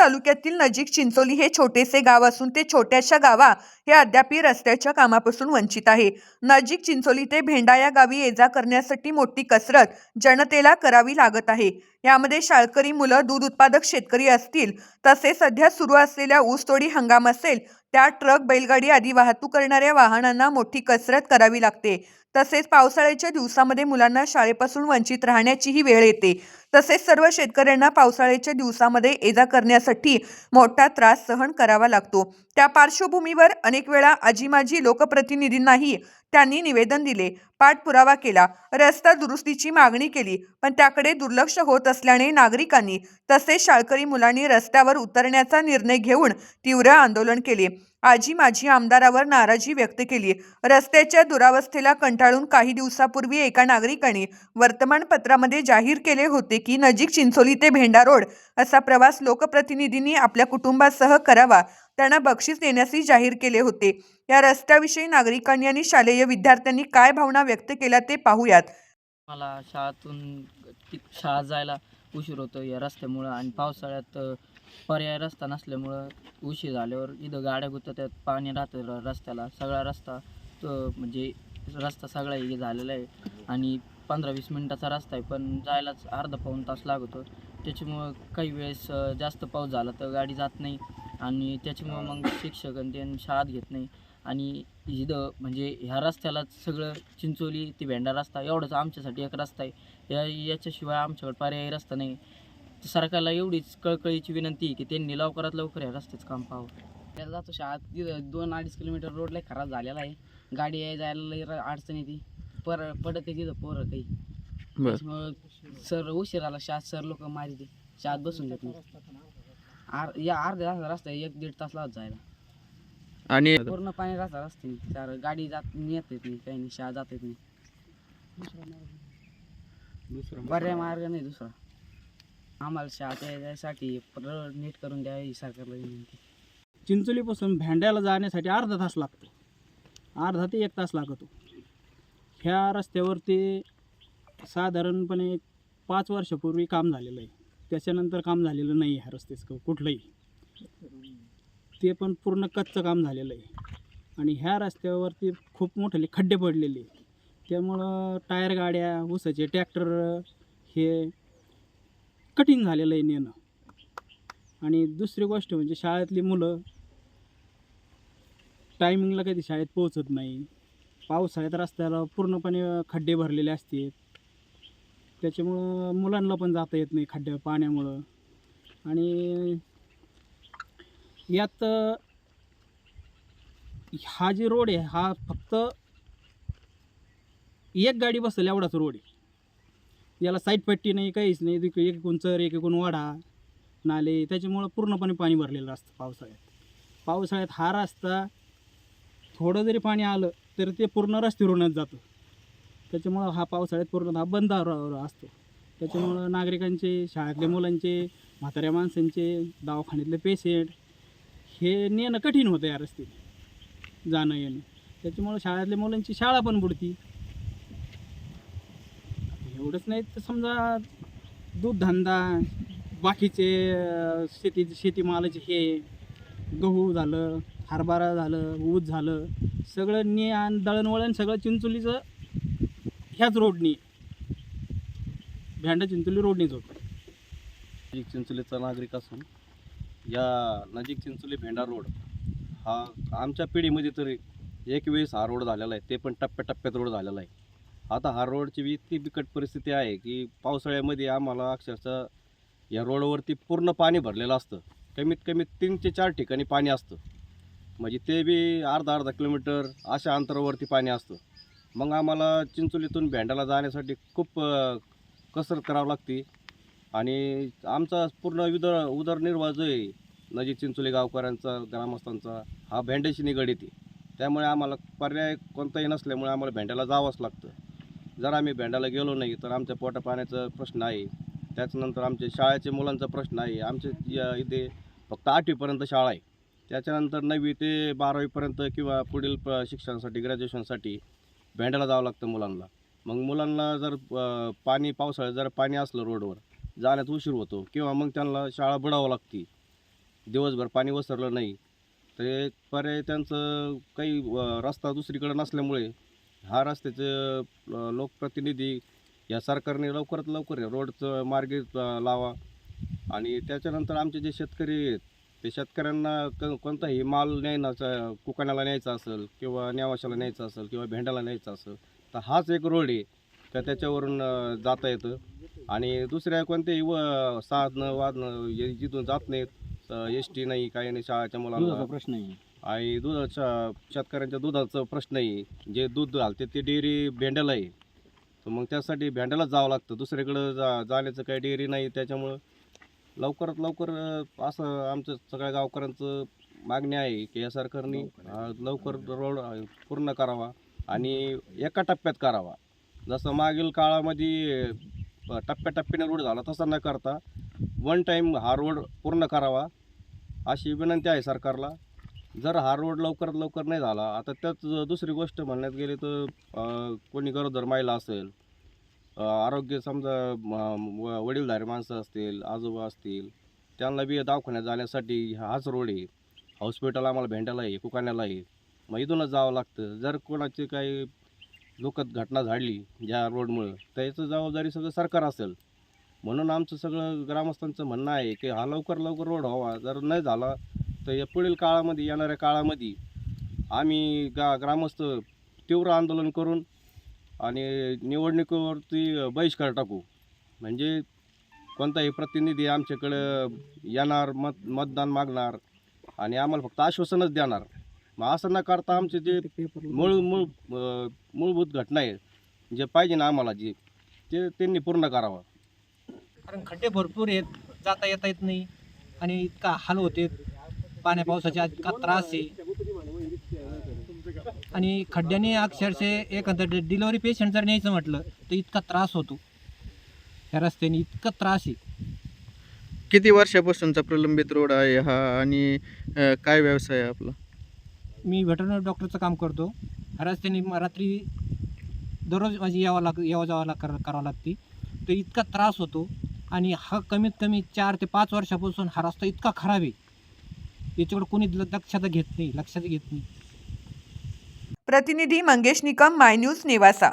तालुक्यातील नजीक चिंचोली हे छोटेसे गाव असून ते छोट्याशा गावा हे अद्यापही रस्त्याच्या कामापासून वंचित आहे. नजीक चिंचोली ते भेंडा या गावी ये जा करण्यासाठी मोठी कसरत जनतेला करावी लागत आहे. यामध्ये शाळकरी मुलं दूध उत्पादक शेतकरी असतील तसेच सध्या सुरू असलेल्या ऊसतोडी हंगाम असेल त्या ट्रक बैलगाडी आदी वाहतूक करणाऱ्या वाहनांना मोठी कसरत करावी लागते. तसेच पावसाळ्याच्या दिवसामध्ये मुलांना शाळेपासून वंचित राहण्याचीही वेळ येते. तसेच सर्व शेतकऱ्यांना पावसाळ्याच्या दिवसामध्ये एजा करण्यासाठी मोठा त्रास सहन करावा लागतो. त्या पार्श्वभूमीवर अनेक वेळा आजीमाजी लोकप्रतिनिधींनाही त्यांनी निवेदन दिले. पाठपुरावा केला. रस्ता दुरुस्तीची मागणी केली. पण त्याकडे दुर्लक्ष होत असल्याने नागरिकांनी तसेच शाळकरी मुलांनी रस्त्यावर उतरण्याचा निर्णय घेऊन तीव्र आंदोलन केले. आजी माझी आमदारावर नाराजी व्यक्त केली रस्त्याच्या दुरावस्थेला कंटाळून काही दिवसापूर्वी एका नागरिकाने वर्तमानपत्रामध्ये जाहीर केले होते की नजीक चिंचोली ते भेंडा रोड असा प्रवास लोकप्रतिनिधींनी आपल्या कुटुंबासह करावा. त्यांना बक्षीस देण्यासही जाहीर केले होते. या रस्त्याविषयी नागरिकांनी आणि शालेय विद्यार्थ्यांनी काय भावना व्यक्त केल्या ते पाहूयात. मला शाळातून शाळा जायला उशीर होतो या रस्त्यामुळं आणि पावसाळ्यात पर्याय रस्ता नसल्यामुळं उशीर झाल्यावर इथं गाड्या गुततात पाणी राहतं रस्त्याला. सगळा रस्ता तो म्हणजे रस्ता सगळा हे झालेला आहे. आणि पंधरा वीस मिनटाचा रस्ता आहे पण जायलाच अर्धा पाऊण तास लागतो. त्याच्यामुळं काही वेळेस जास्त पाऊस झाला तर गाडी जात नाही. आणि त्याच्यामुळं मग शिक्षक आणि ते शाळात घेत नाही. आणि इथं म्हणजे ह्या रस्त्याला सगळं चिंचोली ते भेंडा रस्ता एवढंच आमच्यासाठी एक रस्ता आहे. या याच्याशिवाय आमच्याकडे पर्यायी रस्ता नाही. सरकारला एवढीच कळकळीची विनंती आहे की त्यांनी लवकरात लवकर या रस्त्याचं काम पाहावं. त्याला जातो शाळेत तिथं दोन अडीच किलोमीटर रोड लय खराब झालेला आहे. गाडी याय जायला लय र- अडचण येते. पर पडत आहे तिथं पोरं काही. त्याच्यामुळं सर उशीर आला. शाळेत सर लोक मारते शाळेत बसून देत नाही. आर या अर्ध्या तासाचा रस्ता आहे, एक दीड तास लागत जायला. आणि पूर्ण पाणी राहतात रस्ते चार गाडी जात येत येत नाही. काही नाही. शाळा जात येत नाही. पर्याय मार्ग नाही दुसरा. आम्हाला शाळेत यायसाठी रोड नीट करून द्यावी ही सरकारला विनंती. चिंचोलीपासून भेंड्याला जाण्यासाठी अर्धा तास लागतो. अर्धा ते एक तास लागतो. ह्या रस्त्यावरती साधारणपणे पाच वर्षापूर्वी काम झालेलं आहे. त्याच्यानंतर काम झालेलं नाही ह्या रस्त्याचं कुठलंही. ते पण पूर्ण कच्चं काम झालेलं आहे. आणि ह्या रस्त्यावरती खूप मोठे खड्डे पडलेले त्यामुळं टायर गाड्या ऊसाचे ट्रॅक्टर हे कठीण झालेलं आहे नेणं. आणि दुसरी गोष्ट म्हणजे शाळेतली मुलं टायमिंगला कधी शाळेत पोहोचत नाही. पावसाळ्यात रस्त्याला पूर्णपणे खड्डे भरलेले असतात त्याच्यामुळं मुलांना पण जाता येत नाही खड्ड्या पाण्यामुळं. आणि यात हा जे रोड आहे हा फक्त एक गाडी बसेल एवढाच रोड आहे. याला साईड पट्टी नाही काहीच नाही. एक एकूण चर एक एकूण वाडा नाले त्याच्यामुळं पूर्णपणे पाणी भरलेलं असतं पावसाळ्यात. पावसाळ्यात हा रस्ता थोडं जरी पाणी आलं तरी ते पूर्ण रस्त्यावरूनच जातं. त्याच्यामुळं हा पावसाळ्यात पूर्णतः बंद असतो. त्याच्यामुळं नागरिकांचे शाळेतल्या मुलांचे म्हाताऱ्या माणसांचे दवाखान्यातले पेशंट हे नेणं कठीण होतं या रस्त्याने. जाणं येणं त्याच्यामुळं शाळेतल्या मुलांची शाळा पण बुडती. एवढंच नाही तर समजा दूधधंदा बाकीचे शेती शेतीमालाचे हे गहू झालं हरभरा झालं ऊस झालं सगळं ने आणि दळणवळण सगळं चिंचोलीचं ह्याच रोडनी. भेंडा चिंचोली रोडनीच होतं. नजीक चिंचोलीचा नागरिक असून या नजीक चिंचोली भेंडा रोड हा आमच्या पिढीमध्ये तरी एक वेळेस हा रोड झालेला आहे. ते पण टप्प्याटप्प्यात रोड झालेला आहे. आता हा रोडची बी इतकी बिकट परिस्थिती आहे की पावसाळ्यामध्ये आम्हाला अक्षरशः या रोडवरती पूर्ण पाणी भरलेलं असतं. कमीत कमी तीन ते चार ठिकाणी पाणी असतं. म्हणजे ते बी अर्धा अर्धा किलोमीटर अशा अंतरावरती पाणी असतं. मग आम्हाला चिंचोलीतून भेंड्याला जाण्यासाठी खूप कसरत करावं लागते. आणि आमचा पूर्ण उदर उदरनिर्वाह जो आहे नजी चिंचोली गावकऱ्यांचा ग्रामस्थांचा हा भेंड्याशी निगडीत आहे. त्यामुळे आम्हाला पर्याय कोणताही नसल्यामुळे आम्हाला भेंड्याला जावंच लागतं. जर आम्ही भेंड्याला गेलो नाही तर आमच्या पोटा पाण्याचा प्रश्न आहे त्याच्यानंतर आमच्या शाळेच्या मुलांचा प्रश्न आहे आमच्या इथे फक्त आठवीपर्यंत शाळा आहे. त्याच्यानंतर नववी ते बारावीपर्यंत किंवा पुढील प शिक्षणासाठी ग्रॅज्युएशनसाठी भेंड्याला जावं लागतं मुलांना. मग मुलांना जर पाणी पावसाळ्यात जर पाणी असलं रोडवर जाण्यात उशीर होतो किंवा मग त्यांना शाळा बुडावं लागते. दिवसभर पाणी ओसरलं नाही. तर पर्याय त्यांचं काही रस्ता दुसरीकडे नसल्यामुळे हा रस्त्याचे लोकप्रतिनिधी या सरकारने लवकरात लवकर या रोडचं मार्गे लावा. आणि त्याच्यानंतर आमचे जे शेतकरी आहेत ते शेतकऱ्यांना क कोणताही माल न्यायचा कुकाण्याला न्यायचा असेल किंवा न्यावाशाला न्यायचा असेल किंवा भेंड्याला न्यायचा असेल तर हाच एक रोड आहे. तर त्याच्यावरून जाता येतं. आणि दुसऱ्या कोणत्याही व साधनं वादनं जिथून जात नाहीत एस टी नाही काही नाही शाळेच्या मुलांना. प्रश्न आहे. आणि दुधाच्या शेतकऱ्यांच्या दुधाचा प्रश्न आहे जे दूध घालते ते डेअरी भेंड्याला आहे. तर मग त्यासाठी भेंड्यालाच जावं लागतं. दुसरीकडं जा जाण्याचं काही डेअरी नाही त्याच्यामुळं लवकरात लवकर असं आमचं सगळ्या गावकऱ्यांचं मागणी आहे की या सरकारने लवकर रोड पूर्ण करावा आणि एका टप्प्यात करावा. जसं मागील काळामध्ये टप्प्याटप्प्याने रोड झाला तसा न करता वन टाईम हा रोड पूर्ण करावा अशी विनंती आहे सरकारला. जर हा रोड लवकरात लवकर नाही झाला आता त्याच दुसरी गोष्ट म्हणण्यात गेली तर कोणी गरोदर महिला असेल आरोग्य समजा व- वडीलधारी माणसं असतील आजोबा असतील त्यांना बी दवाखान्यात जाण्यासाठी हाच रोड आहे. हॉस्पिटल आम्हाला भेंड्याला आहे कुकाण्याला आहे. मग इथूनच जावं लागतं. जर कोणाची काही दुःखद घटना झाडली ज्या रोडमुळं तर याचं जबाबदारी सगळं सरकार असेल. म्हणून आमचं सगळं ग्रामस्थांचं म्हणणं आहे की हा लवकर लवकर रोड व्हावा. जर नाही झाला तर या पुढील काळामध्ये येणाऱ्या काळामध्ये आम्ही गा ग्रामस्थ तीव्र आंदोलन करून आणि निवडणुकीवरती बहिष्कार टाकू. म्हणजे कोणताही प्रतिनिधी आमच्याकडं येणार मत मतदान मागणार आणि आम्हाला फक्त आश्वासनच देणार. मग असं न करता आमचे जे मूळ मूळ मूलभूत घटना आहे जे पाहिजे ना आम्हाला जे ते त्यांनी पूर्ण करावं. कारण खड्डे भरपूर आहेत जाता येता येत नाही आणि इतका हाल होते. पाण्या पावसाचा इतका त्रास आहे? आणि खड्ड्याने अक्षरशः एखादं डिलिव्हरी पेशंट जर न्यायचं म्हटलं तर इतका त्रास होतो. या रस्त्याने इतका त्रास आहे. किती वर्षापासूनचा प्रलंबित रोड आहे हा आणि अ, काय व्यवसाय आहे आपला? मी व्हेटरनरी डॉक्टरचं काम करतो. ह्या रस्त्याने म- रात्री दररोज माझी यावं लाग यावं जावं लाग कर करावं लागते. तर इतका त्रास होतो आणि हा कमीत कमी चार ते पाच वर्षापासून हा रस्ता इतका खराब आहे. याच्याकडे कोणी ल- दक्षता घेत नाही लक्षात घेत नाही. प्रतिनिधी मंगेश निकम माय न्यूज नेवासा.